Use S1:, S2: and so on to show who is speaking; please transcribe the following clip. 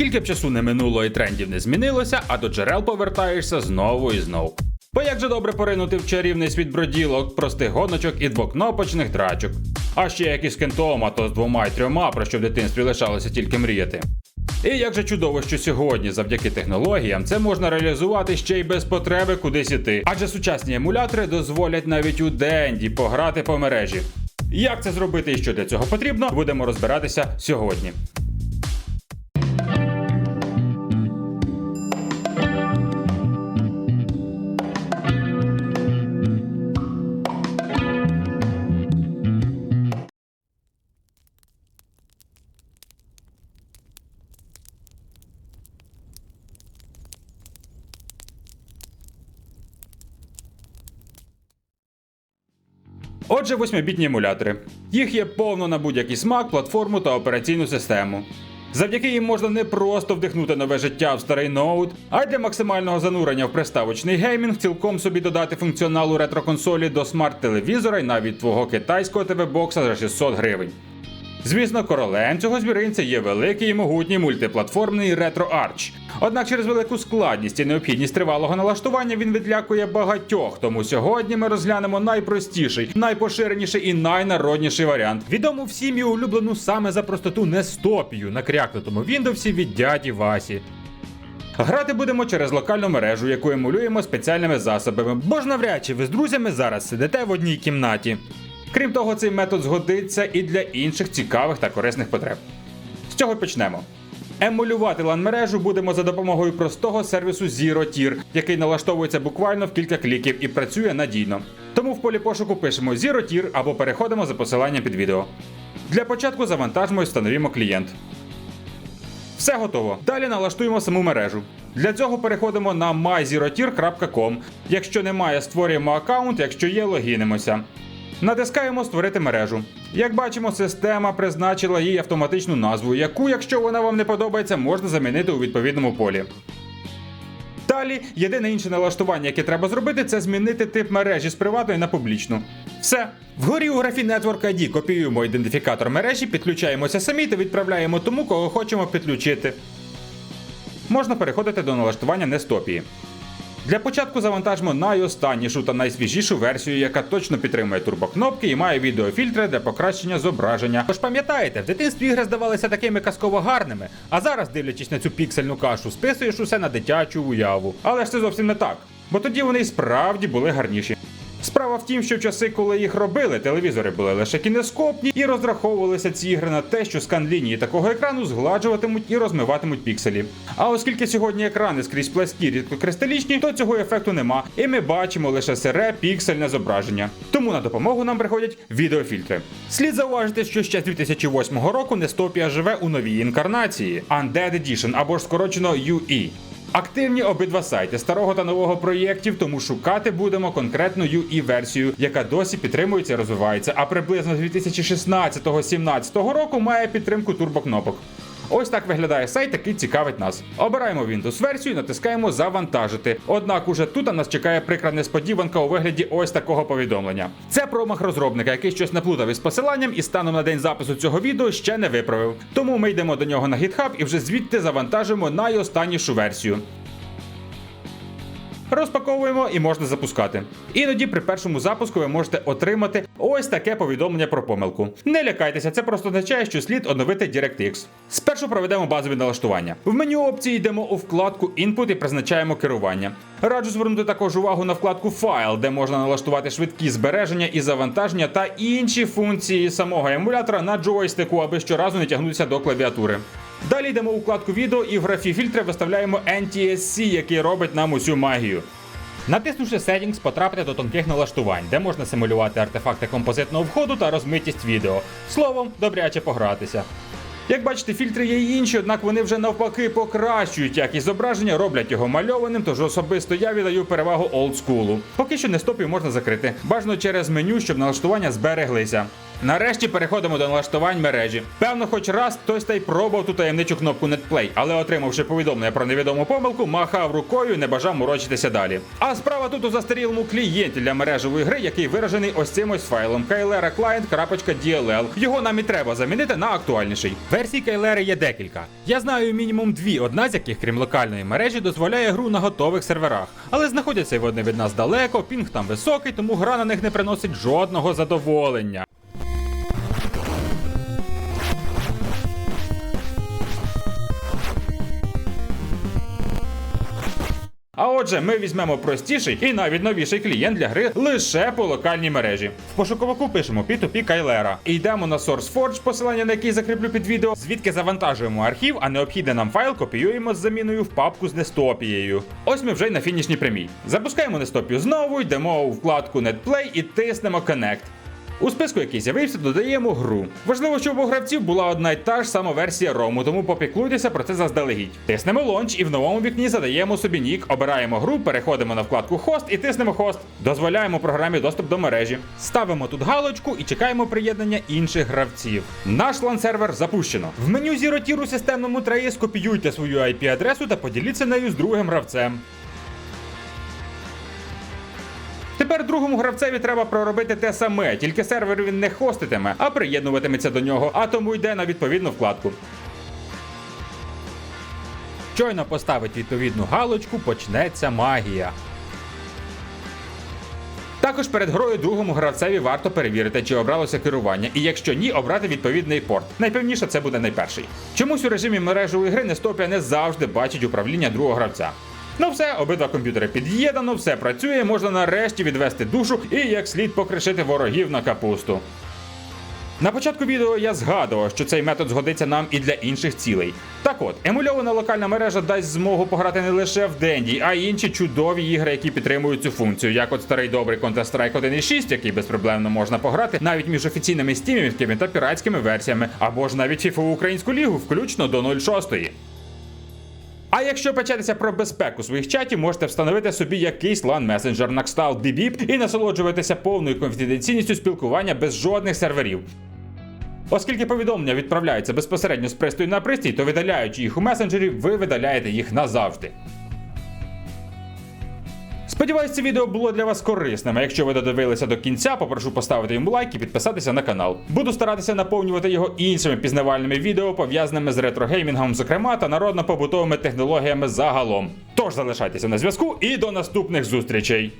S1: Скільки б часу не минуло і трендів не змінилося, а до джерел повертаєшся знову і знову. Бо як же добре поринути в чарівний світ броділок, простих гоночок і двокнопочних драчок. А ще якийсь кентома, то з двома й трьома, про що в дитинстві лишалося тільки мріяти. І як же чудово, що сьогодні, завдяки технологіям, це можна реалізувати ще й без потреби кудись іти. Адже сучасні емулятори дозволять навіть у денді пограти по мережі. Як це зробити і що для цього потрібно, будемо розбиратися сьогодні. Отже, восьмибітні емулятори. Їх є повно на будь-який смак, платформу та операційну систему. Завдяки їм можна не просто вдихнути нове життя в старий ноут, а й для максимального занурення в приставочний геймінг цілком собі додати функціоналу ретро-консолі до смарт-телевізора і навіть твого китайського ТВ-бокса за 600 гривень. Звісно, королем цього звіринця є великий і могутній мультиплатформний ретро Arch. Однак через велику складність і необхідність тривалого налаштування він відлякує багатьох. Тому сьогодні ми розглянемо найпростіший, найпоширеніший і найнародніший варіант. Відому всім і улюблену саме за простоту нестопію на крякнутому Windows від дяді Васі. Грати будемо через локальну мережу, яку емулюємо спеціальними засобами, бо ж навряд чи ви з друзями зараз сидите в одній кімнаті. Крім того, цей метод згодиться і для інших цікавих та корисних потреб. З чого почнемо? Емулювати лан-мережу будемо за допомогою простого сервісу ZeroTier, який налаштовується буквально в кілька кліків і працює надійно. Тому в полі пошуку пишемо ZeroTier або переходимо за посиланням під відео. Для початку завантажимо і встановімо клієнт. Все готово. Далі налаштуємо саму мережу. Для цього переходимо на myzerotier.com. Якщо немає, створюємо аккаунт, якщо є, логінимося. Натискаємо Створити мережу. Як бачимо, система призначила їй автоматичну назву, яку, якщо вона вам не подобається, можна замінити у відповідному полі. Далі, єдине інше налаштування, яке треба зробити, це змінити тип мережі з приватної на публічну. Все. Вгорі у графі Network ID копіюємо ідентифікатор мережі, підключаємося самі та відправляємо тому, кого хочемо підключити. Можна переходити до налаштування Нестопії. Для початку завантажимо найостаннішу та найсвіжішу версію, яка точно підтримує турбокнопки і має відеофільтри для покращення зображення. Тож пам'ятаєте, в дитинстві ігри здавалися такими казково гарними, а зараз, дивлячись на цю піксельну кашу, списуєш усе на дитячу уяву. Але ж це зовсім не так, бо тоді вони й справді були гарніші. Справа в тім, що в часи, коли їх робили, телевізори були лише кінескопні і розраховувалися ці ігри на те, що скан лінії такого екрану згладжуватимуть і розмиватимуть пікселі. А оскільки сьогодні екрани скрізь пласкі рідкокристалічні, то цього ефекту нема, і ми бачимо лише сире піксельне зображення. Тому на допомогу нам приходять відеофільтри. Слід зауважити, що ще з 2008 року Нестопія живе у новій інкарнації Undead Edition або ж скорочено UE. Активні обидва сайти старого та нового проєктів, тому шукати будемо конкретну UE-версію, яка досі підтримується і розвивається, а приблизно з 2016-17 року має підтримку турбокнопок. Ось так виглядає сайт, який цікавить нас. Обираємо Windows версію і натискаємо Завантажити. Однак уже тут нас чекає прикра несподіванка у вигляді ось такого повідомлення. Це промах розробника, який щось наплутав із посиланням і станом на день запису цього відео ще не виправив. Тому ми йдемо до нього на GitHub і вже звідти завантажимо найостаннішу версію. Розпаковуємо і можна запускати. Іноді при першому запуску ви можете отримати ось таке повідомлення про помилку. Не лякайтеся, це просто означає, що слід оновити DirectX. Спершу проведемо базові налаштування. В меню опції йдемо у вкладку Input і призначаємо керування. Раджу звернути також увагу на вкладку Файл, де можна налаштувати швидкі збереження і завантаження та інші функції самого емулятора на джойстику, аби щоразу не тягнутися до клавіатури. Далі йдемо у вкладку відео і в графі фільтри виставляємо NTSC, який робить нам усю магію. Натиснувши Settings, потрапите до тонких налаштувань, де можна симулювати артефакти композитного входу та розмитість відео. Словом, добряче погратися. Як бачите, фільтри є інші, однак вони вже навпаки покращують якість зображення, роблять його мальованим, тож особисто я віддаю перевагу олдскулу. Поки що нестопів можна закрити. Бажано через меню, щоб налаштування збереглися. Нарешті переходимо до налаштувань мережі. Певно, хоч раз хтось та й пробував ту таємничу кнопку NetPlay, але отримавши повідомлення про невідому помилку, махав рукою і не бажав морочитися далі. А справа тут у застарілому клієнті для мережевої гри, який виражений ось цим ось файлом klera-client.dll. Його нам і треба замінити на актуальніший. Версій Кайлери є декілька. Я знаю мінімум дві, одна з яких, крім локальної мережі, дозволяє гру на готових серверах. Але знаходяться вони від нас далеко, пінг там високий, тому гра на них не приносить жодного задоволення. А отже, ми візьмемо простіший і навіть новіший клієнт для гри лише по локальній мережі. В пошуковику пишемо P2P Кайлера. І йдемо на SourceForge, посилання на який закріплю під відео, звідки завантажуємо архів, а необхідний нам файл копіюємо з заміною в папку з Нестопією. Ось ми вже й на фінішній прямій. Запускаємо Нестопію знову, йдемо у вкладку NetPlay і тиснемо Connect. У списку, який з'явився, додаємо гру. Важливо, щоб у гравців була одна й та ж сама версія рому, тому попіклуйтеся про це заздалегідь. Тиснемо лонч і в новому вікні задаємо собі нік, обираємо гру, переходимо на вкладку хост і тиснемо хост. Дозволяємо програмі доступ до мережі. Ставимо тут галочку і чекаємо приєднання інших гравців. Наш LAN-сервер запущено. В меню Zero Tier у системному треї скопіюйте свою IP-адресу та поділіться нею з другим гравцем. Тепер другому гравцеві треба проробити те саме, тільки сервер він не хоститиме, а приєднуватиметься до нього, а тому йде на відповідну вкладку. Щойно поставить відповідну галочку, почнеться магія. Також перед грою другому гравцеві варто перевірити, чи обралося керування, і якщо ні, обрати відповідний порт. Найпевніше це буде найперший. Чомусь у режимі мережевої гри Нестопія не завжди бачить управління другого гравця. Ну все, обидва комп'ютери під'єднано, все працює, можна нарешті відвести душу і як слід покришити ворогів на капусту. На початку відео я згадував, що цей метод згодиться нам і для інших цілей. Так от, емульована локальна мережа дасть змогу пограти не лише в Денді, а й інші чудові ігри, які підтримують цю функцію, як от старий добрий Counter-Strike 1.6, який безпроблемно можна пограти навіть між офіційними стімівськими та піратськими версіями, або ж навіть FIFA Українську лігу, включно до 0.6. А якщо печетеся про безпеку своїх чатів, можете встановити собі якийсь LAN месенджер на кшталт DBIP і насолоджуватися повною конфіденційністю спілкування без жодних серверів. Оскільки повідомлення відправляються безпосередньо з пристрою на пристрій, то видаляючи їх у месенджері, ви видаляєте їх назавжди. Сподіваюсь, це відео було для вас корисним. А якщо ви додивилися до кінця, попрошу поставити йому лайк і підписатися на канал. Буду старатися наповнювати його іншими пізнавальними відео, пов'язаними з ретрогеймінгом, зокрема, та народно-побутовими технологіями загалом. Тож залишайтеся на зв'язку і до наступних зустрічей!